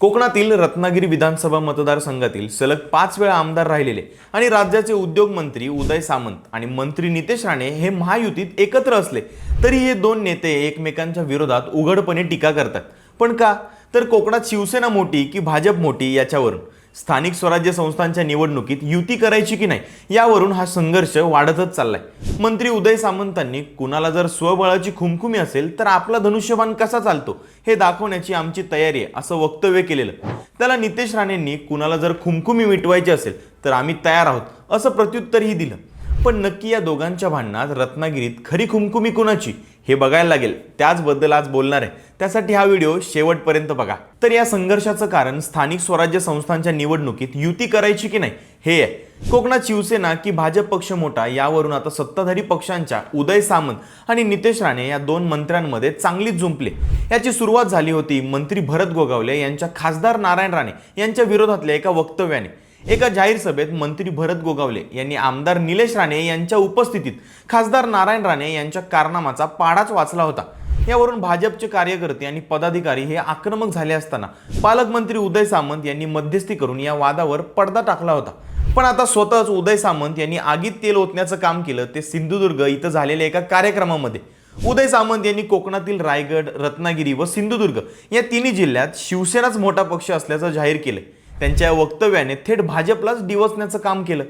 कोकणातील रत्नागिरी विधानसभा मतदारसंघातील सलग पाच वेळा आमदार राहिलेले आणि राज्याचे उद्योग मंत्री उदय सामंत आणि मंत्री नितेश राणे हे महायुतीत एकत्र असले तरी हे दोन नेते एकमेकांच्या विरोधात उघडपणे टीका करतात. पण का? तर कोकणात शिवसेना मोठी की भाजप मोठी याच्यावरून? स्थानिक स्वराज्य संस्थांच्या निवडणुकीत युती करायची की नाही यावरून हा संघर्ष वाढतच चाललाय. मंत्री उदय सामंतांनी कुणाला जर स्वबळाची खुमखुमी असेल तर आपला धनुष्यबाण कसा चालतो हे दाखवण्याची आमची तयारी आहे असं वक्तव्य केलेलं. त्याला नितेश राणेंनी कुणाला जर खुमखुमी मिटवायची असेल तर आम्ही तयार आहोत असं प्रत्युत्तरही दिलं. पण नक्की या दोघांच्या भांडणात रत्नागिरीत खरी खुमखुमी कुणाची? हे बघायला लागेल. त्याचबद्दल आज बोलणार आहे. त्यासाठी हा व्हिडिओ शेवटपर्यंत बघा. तर या संघर्षाचं कारण स्थानिक स्वराज्य संस्थांच्या निवडणुकीत युती करायची की नाही हे आहे. कोकणात शिवसेना की भाजप पक्ष मोठा यावरून आता सत्ताधारी पक्षांच्या उदय सामंत आणि नितेश राणे या दोन मंत्र्यांमध्ये चांगलीच जुंपले. याची सुरुवात झाली होती मंत्री भरत गोगावले यांच्या खासदार नारायण राणे यांच्या विरोधातल्या एका वक्तव्याने. एका जाहीर सभेत मंत्री भरत गोगावले यांनी आमदार निलेश राणे यांच्या उपस्थितीत खासदार नारायण राणे यांच्या कारनामाचा पाडाच वाचला होता. यावरून भाजपचे कार्यकर्ते आणि पदाधिकारी हे आक्रमक झाले असताना पालकमंत्री उदय सामंत यांनी मध्यस्थी करून या वादावर पडदा टाकला होता. पण आता स्वतःच उदय सामंत यांनी आगीत तेल ओतण्याचं काम केलं ते सिंधुदुर्ग इथं झालेल्या एका कार्यक्रमामध्ये. उदय सामंत यांनी कोकणातील रायगड रत्नागिरी व सिंधुदुर्ग या तिन्ही जिल्ह्यात शिवसेनाच मोठा पक्ष असल्याचं जाहीर केलं त्यांच्या वक्तव्याने थेट भाजपलाच डिवचण्याचं काम केलं.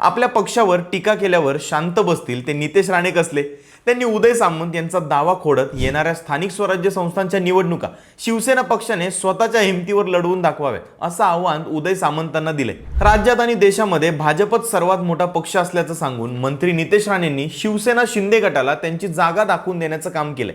आपल्या पक्षावर टीका केल्यावर शांत बसतील ते नितेश राणे कसले त्यांनी उदय सामंत यांचा दावा खोडत येणाऱ्या स्थानिक स्वराज्य संस्थांच्या निवडणुका शिवसेना पक्षाने स्वतःच्या हिमतीवर लढवून दाखवाव्यात असं आव्हान उदय सामंतांना दिले राज्यात आणि देशामध्ये भाजपच सर्वात मोठा पक्ष असल्याचं सांगून मंत्री नितेश राणेंनी शिवसेना शिंदे गटाला त्यांची जागा दाखवून देण्याचं काम केलंय.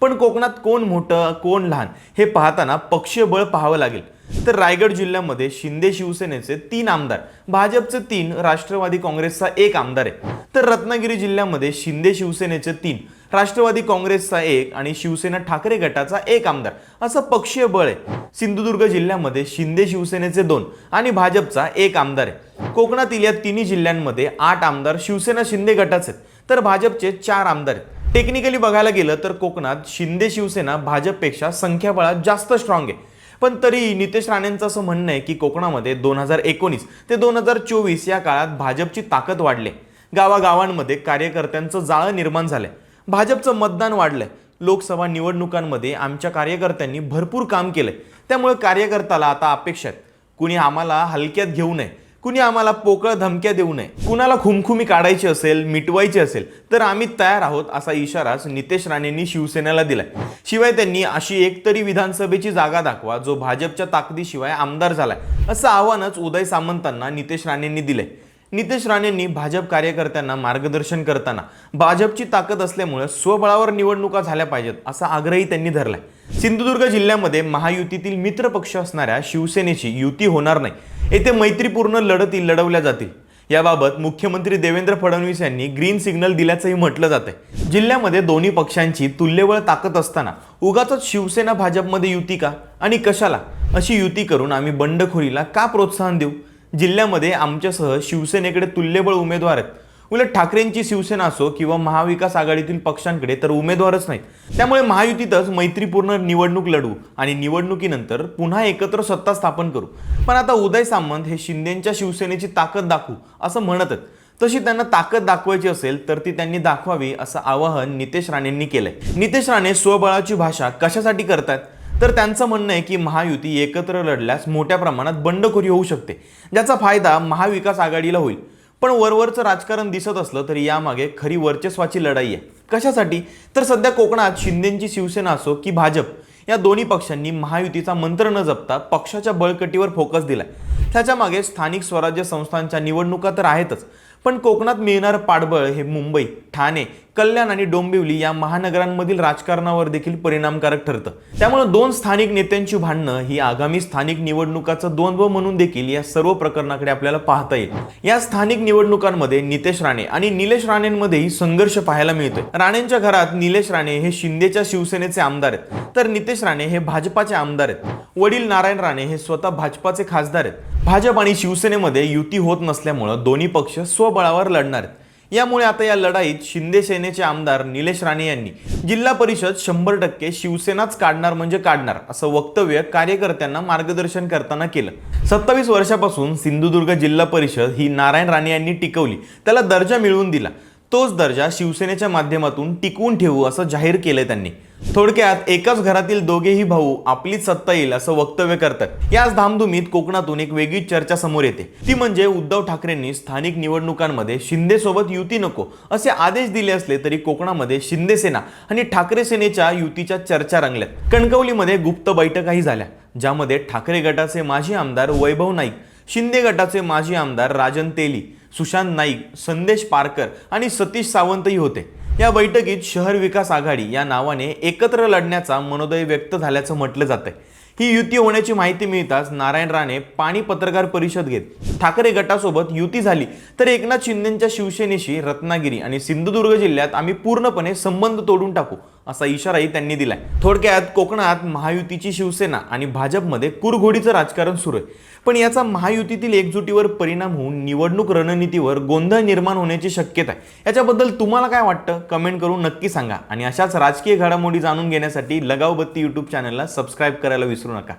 पण कोकणात कोण मोठं कोण लहान हे पाहताना पक्षबळ पाहावं लागेल. तर रायगड जिल्ह्यामध्ये शिंदे शिवसेनेचे तीन आमदार भाजपचे तीन राष्ट्रवादी काँग्रेसचा एक आमदार आहे. तर रत्नागिरी जिल्ह्यामध्ये शिंदे शिवसेनेचे तीन राष्ट्रवादी काँग्रेसचा एक आणि शिवसेना ठाकरे गटाचा एक आमदार असं पक्षीय बळ आहे. सिंधुदुर्ग जिल्ह्यामध्ये शिंदे शिवसेनेचे दोन आणि भाजपचा एक आमदार आहे. कोकणातील या तिन्ही जिल्ह्यांमध्ये आठ आमदार शिवसेना शिंदे गटाचे आहेत. तर भाजपचे चार आमदार आहेत. टेक्निकली बघायला गेलं तर कोकणात शिंदे शिवसेना भाजपपेक्षा संख्याबळात जास्त स्ट्रॉंग आहे. पण तरी नितेश राणेंचं असं म्हणणं आहे की कोकणामध्ये दोन हजार एकोणीस ते दोन हजार चोवीस या काळात भाजपची ताकद वाढली. गावागावांमध्ये कार्यकर्त्यांचं जाळं निर्माण झालंय. भाजपचं मतदान वाढलंय. लोकसभा निवडणुकांमध्ये आमच्या कार्यकर्त्यांनी भरपूर काम केलंय. त्यामुळे कार्यकर्त्याला आता अपेक्षा आहेत. कुणी आम्हाला हलक्यात घेऊ नये. कुणी आम्हाला पोकळ धमक्या देऊ नये. कुणाला खुमखुमी काढायची असेल मिटवायची असेल तर आम्ही तयार आहोत असा इशाराच नितेश राणेंनी शिवसेनेला दिलाय. शिवाय त्यांनी अशी एकतरी विधानसभेची जागा दाखवा जो भाजपच्या ताकदीशिवाय आमदार झालाय असं आव्हानच उदय सामंतांना नितेश राणेंनी दिलंय. नितेश राणेंनी भाजप कार्यकर्त्यांना मार्गदर्शन करताना भाजपची ताकद असल्यामुळे स्वबळावर निवडणुका झाल्या पाहिजेत असा आग्रही त्यांनी धरलाय. सिंधुदुर्ग जिल्ह्यामध्ये महायुतीतील मित्रपक्ष असणाऱ्या शिवसेनेची युती होणार नाही. येथे मैत्रीपूर्ण लढती लढवल्या जातील. याबाबत मुख्यमंत्री देवेंद्र फडणवीस यांनी ग्रीन सिग्नल दिल्याचंही म्हटलं जातंय. जिल्ह्यामध्ये दोन्ही पक्षांची तुल्यबळ ताकद असताना उगाच शिवसेना भाजपमध्ये युती का? आणि कशाला? अशी युती करून आम्ही बंडखोरीला का प्रोत्साहन देऊ? जिल्ह्यामध्ये आमच्यासह शिवसेनेकडे तुल्यबळ उमेदवार आहेत. उलट ठाकरेंची शिवसेना असो किंवा महाविकास आघाडीतील पक्षांकडे तर उमेदवारच नाहीत. त्यामुळे महायुतीतच मैत्रीपूर्ण निवडणूक लढवू आणि निवडणुकीनंतर पुन्हा एकत्र सत्ता स्थापन करू. पण आता उदय सामंत हे शिंदेच्या शिवसेनेची ताकद दाखवू असं म्हणत आहेत तशी त्यांना ताकद दाखवायची असेल तर ती त्यांनी दाखवावी असं आवाहन नितेश राणेंनी केलंय. नितेश राणे स्वबळाची भाषा कशासाठी करतात तर त्यांचं म्हणणं आहे की महायुती एकत्र लढल्यास मोठ्या प्रमाणात बंडखोरी होऊ शकते ज्याचा फायदा महाविकास आघाडीला होईल. पण वरवरचं राजकारण दिसत असलं तरी यामागे खरी वर्चस्वाची लढाई आहे. कशासाठी? तर सध्या कोकणात शिंदेंची शिवसेना असो की भाजप या दोन्ही पक्षांनी महायुतीचा मंत्र न जपता पक्षाच्या बळकटीवर फोकस दिलाय. त्याच्यामागे स्थानिक स्वराज्य संस्थांच्या निवडणुका तर आहेतच पण कोकणात मिळणारं पाठबळ हे मुंबई ठाणे कल्याण आणि डोंबिवली या महानगरांमधील राजकारणावर देखील परिणामकारक ठरतं. त्यामुळे दोन स्थानिक नेत्यांची भांडणं ही आगामी स्थानिक निवडणुकाचं द्वंद्व म्हणून देखील या सर्व प्रकरणाकडे आपल्याला पाहता येईल. या स्थानिक निवडणुकांमध्ये नितेश राणे आणि निलेश राणेंमध्येही संघर्ष पाहायला मिळतोय. राणेंच्या घरात निलेश राणे हे शिंदेच्या शिवसेनेचे आमदार आहेत. तर नितेश राणे हे भाजपाचे आमदार आहेत. वडील नारायण राणे हे स्वतः भाजपाचे खासदार आहेत. भाजप आणि शिवसेनेमध्ये युती होत नसल्यामुळं दोन्ही पक्ष स्वबळावर लढणार आहेत. यामुळे आता या लढाईत शिंदे सेनेचे आमदार निलेश राणे यांनी जिल्हा परिषद शंभर टक्के शिवसेनाच काढणार म्हणजे काढणार असं वक्तव्य कार्यकर्त्यांना मार्गदर्शन करताना केलं. सत्तावीस वर्षापासून सिंधुदुर्ग जिल्हा परिषद ही नारायण राणे यांनी टिकवली. त्याला दर्जा मिळवून दिला. तोच दर्जा शिवसेनेच्या माध्यमातून टिकवून ठेवू असं जाहीर केलंय त्यांनी. थोडक्यात एकाच घरातील दोघेही भाऊ आपलीच सत्ता येईल असं वक्तव्य करतात. याच धामधुमीत कोकणातून एक वेगळी चर्चा समोर येते. ती म्हणजे उद्धव ठाकरेंनी स्थानिक निवडणुकांमध्ये शिंदे सोबत युती नको असे आदेश दिले असले तरी कोकणामध्ये शिंदे सेना आणि ठाकरे सेनेच्या युतीच्या चर्चा रंगल्यात. कणकवलीमध्ये गुप्त बैठकाही झाल्या ज्यामध्ये ठाकरे गटाचे माजी आमदार वैभव नाईक शिंदे गटाचे माजी आमदार राजन तेली सुशांत नाईक संदेश पारकर आणि सतीश सावंतही होते. या बैठकीत शहर विकास आघाडी या नावाने एकत्र लढण्याचा मनोदय व्यक्त झाल्याचं म्हटलं जातंय. ही युती होण्याची माहिती मिळताच नारायण राणे पाणी पत्रकार परिषद घेत ठाकरे गटासोबत युती झाली. तर एकनाथ शिंदेच्या शिवसेनेशी रत्नागिरी आणि सिंधुदुर्ग जिल्ह्यात आम्ही पूर्णपणे संबंध तोडून टाकू असा इशाराही त्यांनी दिलाय. थोडक्यात कोकणात महायुतीची शिवसेना आणि भाजपमध्ये कुरघोडीचं राजकारण सुरू आहे. पण याचा महायुतीतील एकजुटीवर परिणाम होऊन निवडणूक रणनीतीवर गोंधळ निर्माण होण्याची शक्यता आहे. याच्याबद्दल तुम्हाला काय वाटतं? कमेंट करून नक्की सांगा. आणि अशाच राजकीय घडामोडी जाणून घेण्यासाठी लगावबत्ती यूट्यूब चॅनलला सबस्क्राईब करायला विसरू नका.